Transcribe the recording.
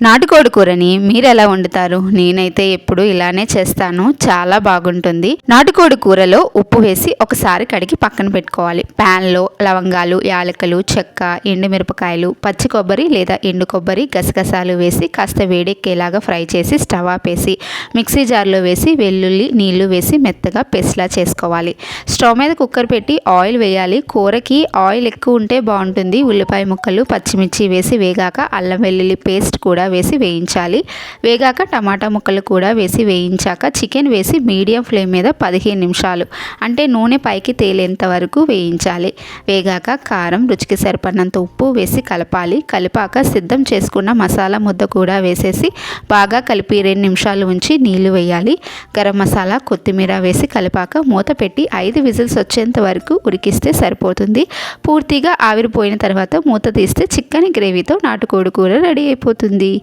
నాటుకోడి కూరని మీరు ఎలా వండుతారు? నేనైతే ఎప్పుడు ఇలానే చేస్తాను. చాలా బాగుంటుంది. నాటుకోడి కూరలో ఉప్పు వేసి ఒకసారి కడిగి పక్కన పెట్టుకోవాలి. ప్యాన్లో లవంగాలు యాలకులు చెక్క ఎండుమిరపకాయలు పచ్చి కొబ్బరి లేదా ఎండు కొబ్బరి గసగసాలు వేసి కాస్త వేడెక్కేలాగా ఫ్రై చేసి స్టవ్ ఆపేసి మిక్సీ జార్లో వేసి వెల్లుల్లి నీళ్ళు వేసి మెత్తగా పేస్ట్లా చేసుకోవాలి. స్టవ్ మీద కుక్కర్ పెట్టి ఆయిల్ వేయాలి. కూరకి ఆయిల్ ఎక్కువ ఉంటే బాగుంటుంది. ఉల్లిపాయ ముక్కలు పచ్చిమిర్చి వేసి వేగాక అల్లం వెల్లుల్లి పేస్ట్ కూడా వేసి వేయించాలి. వేగాక టమాటా ముక్కలు కూడా వేసి వేయించాక చికెన్ వేసి మీడియం ఫ్లేమ్ మీద పదిహేను నిమిషాలు అంటే నూనె పైకి తేలేంత వరకు వేయించాలి. వేగాక కారం రుచికి సరిపడినంత ఉప్పు వేసి కలపాలి. కలిపాక సిద్ధం చేసుకున్న మసాలా ముద్ద కూడా వేసేసి బాగా కలిపి రెండు నిమిషాలు ఉంచి నీళ్ళు వేయాలి. గరం మసాలా కొత్తిమీర వేసి కలిపాక మూత పెట్టి ఐదు విజిల్స్ వచ్చేంత వరకు ఉడికిస్తే సరిపోతుంది. పూర్తిగా ఆవిరిపోయిన తర్వాత మూత తీస్తే చిక్కని గ్రేవీతో నాటుకోడి కూర రెడీ అయిపోతుంది.